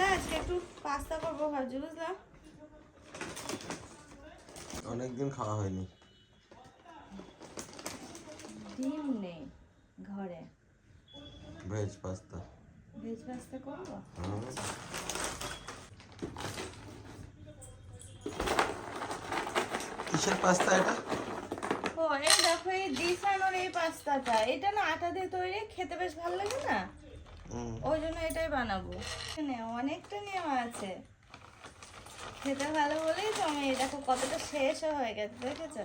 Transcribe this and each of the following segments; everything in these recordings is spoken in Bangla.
সকালবেলা আজকে একটু পাস্তা করব ভাবছি বুঝলাম অনেকদিন খাওয়া হয়নি। ডিম নেই ঘরে। Veg pasta. ভেজ পাস্তা করব? কিসের পাস্তা এটা? ও এই দেখো এই দিশানোর এই পাস্তাটা। এটা না আটা দিয়ে তৈরি খেতে বেশ ভালো লাগে না? ওই জন্য এটাই বানাবো। এখানে অনেকটা নেওয়া আছে। খেতে ভালো বলেই তো আমি দেখো কতটা শেষও হয়ে গেছে দেখেছ?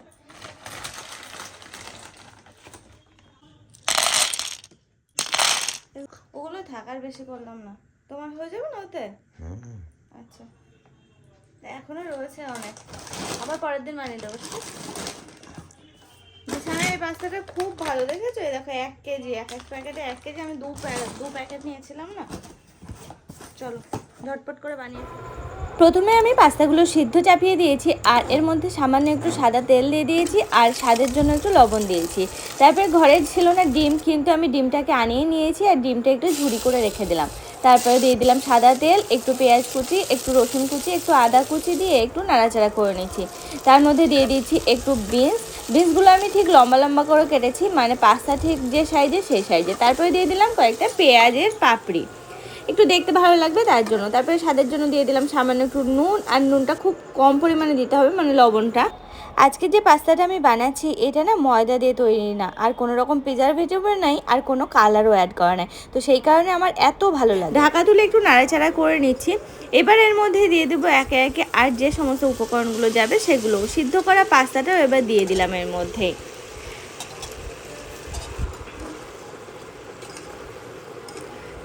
ওগুলো থাকার বেশি করলাম না। তোমার হয়ে যাবে না ওতে? আচ্ছা। এখনও রয়েছে অনেক। আবার পরের দিন বানিয়ে দেবো ঠিক আছে? এই পাস্তাটা খুব ভালো, দেখেছ? এই দেখো, এক কেজি, এক এক প্যাকেটে এক কেজি। আমি দু প্যাকেট দু প্যাকেট নিয়েছিলাম না? চলো, ঝটপট করে বানিয়ে প্রথমে আমি পাস্তাগুলো সিদ্ধ চাপিয়ে দিয়েছি, আর এর মধ্যে সামান্য একটু সাদা তেল দিয়ে দিয়েছি, আর স্বাদের জন্য একটু লবণ দিয়েছি। তারপরে ঘরে ছিল না ডিম, কিন্তু আমি ডিমটাকে আনিয়ে নিয়েছি, আর ডিমটা একটু ঝুড়ি করে রেখে দিলাম। তারপরে দিয়ে দিলাম সাদা তেল, একটু পেঁয়াজ কুচি, একটু রসুন কুচি, একটু আদা কুচি দিয়ে একটু নাড়াচাড়া করে নিচ্ছি। তার মধ্যে দিয়ে দিচ্ছি একটু বিনস। বিনসগুলো আমি ঠিক লম্বা লম্বা করে কেটেছি মানে পাস্তা ঠিক যে সাইজে সেই সাইজে তারপরে দিয়ে দিলাম কয়েকটা পেঁয়াজের পাপড়ি। একটু দেখতে ভালো লাগবে তার জন্য। তারপরে স্বাদের জন্য দিয়ে দিলাম সামান্য একটু নুন, আর নুনটা খুব কম পরিমাণে দিতে হবে মানে লবণটা। আজকে যে পাস্তাটা আমি বানাচ্ছি, এটা না ময়দা দিয়ে তৈরি না, আর কোনো রকম প্রিজারভেটিভও নাই, আর কোনো কালারও অ্যাড করা নাই। তো সেই কারণে আমার এত ভালো লাগে। ঢাকা তুলে একটু নাড়াচাড়া করে নিচ্ছি। এবার এর মধ্যে দিয়ে দেবো একে একে, আর যে সমস্ত উপকরণগুলো যাবে সেগুলো। সিদ্ধ করা পাস্তাটাও এবার দিয়ে দিলাম এর মধ্যে।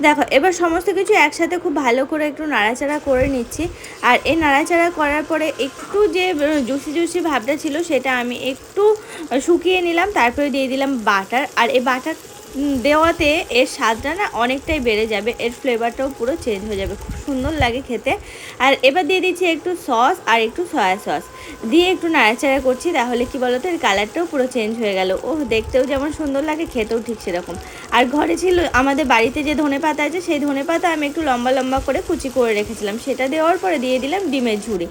দেখো, এবার সমস্ত কিছু একসাথে খুব ভালো করে একটু নাড়াচাড়া করে নিচ্ছি। আর এই নাড়াচাড়া করার পরে একটু যে জুসি জুসি ভাবটা ছিল সেটা আমি একটু শুকিয়ে নিলাম, তারপরে দিয়ে দিলাম বাটার। আর এই বাটার দেওয়াতে এর স্বাদটা না অনেকটাই বেড়ে যাবে, এর ফ্লেভারটাও পুরো চেঞ্জ হয়ে যাবে, খুব সুন্দর লাগে খেতে। আর এবার দিয়ে দিচ্ছি একটু সস আর একটু সয়া সস দিয়ে একটু নাড়াচাড়া করছি, তাহলে কি বলতো, এর কালারটাও পুরো চেঞ্জ হয়ে গেল। ও দেখতেও যেমন সুন্দর লাগে, খেতেও ঠিক সেরকম। আর ঘরে ছিল, আমাদের বাড়িতে যে ধনে পাতা আছে, সেই ধনে পাতা আমি একটু লম্বা লম্বা করে কুচি করে রেখেছিলাম। সেটা দেওয়ার পরে দিয়ে দিলাম ডিমের ঝুড়ি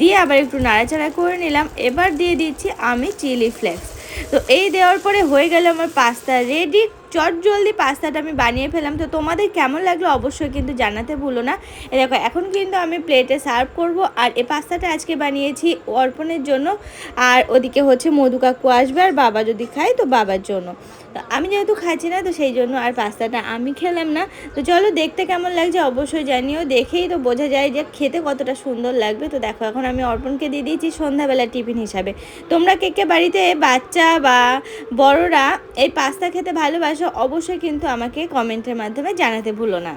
দিয়ে আবার একটু নাড়াচাড়া করে নিলাম। এবার দিয়ে দিচ্ছি আমি চিলি ফ্লেক্স তো এই দেওয়ার পরে হয়ে গেল আমার পাস্তা। রেডি চট জলদি পাস্তাটা আমি বানিয়ে ফেলাম তো তোমাদের কেমন লাগল অবশ্যই কিন্তু জানাতে ভুলো না। এ দেখো, এখন কিন্তু আমি প্লেটে সার্ভ করব। আর এই পাস্তাটা আজকে বানিয়েছি অর্পণের জন্য। আর ওদিকে হচ্ছে মধু কাকু আসবে আর বাবা যদি খায় তো বাবার জন্য। তো আমি যেহেতু খাচ্ছি না, তো সেই জন্য আর পাস্তাটা আমি খেলাম না। তো চলো দেখতে কেমন লাগছে অবশ্যই জানিও। দেখেই তো বোঝা যায় যে খেতে কতটা সুন্দর লাগবে। তো দেখো, এখন আমি অর্পণকে দিয়ে দিয়েছি সন্ধ্যাবেলা টিফিন হিসাবে। তোমরা কে কে বাড়িতে বাচ্চা বা বড়রা এই পাস্তা খেতে ভালোবাসো অবশ্যই কিন্তু আমাকে কমেন্টের মাধ্যমে জানাতে ভুলো না।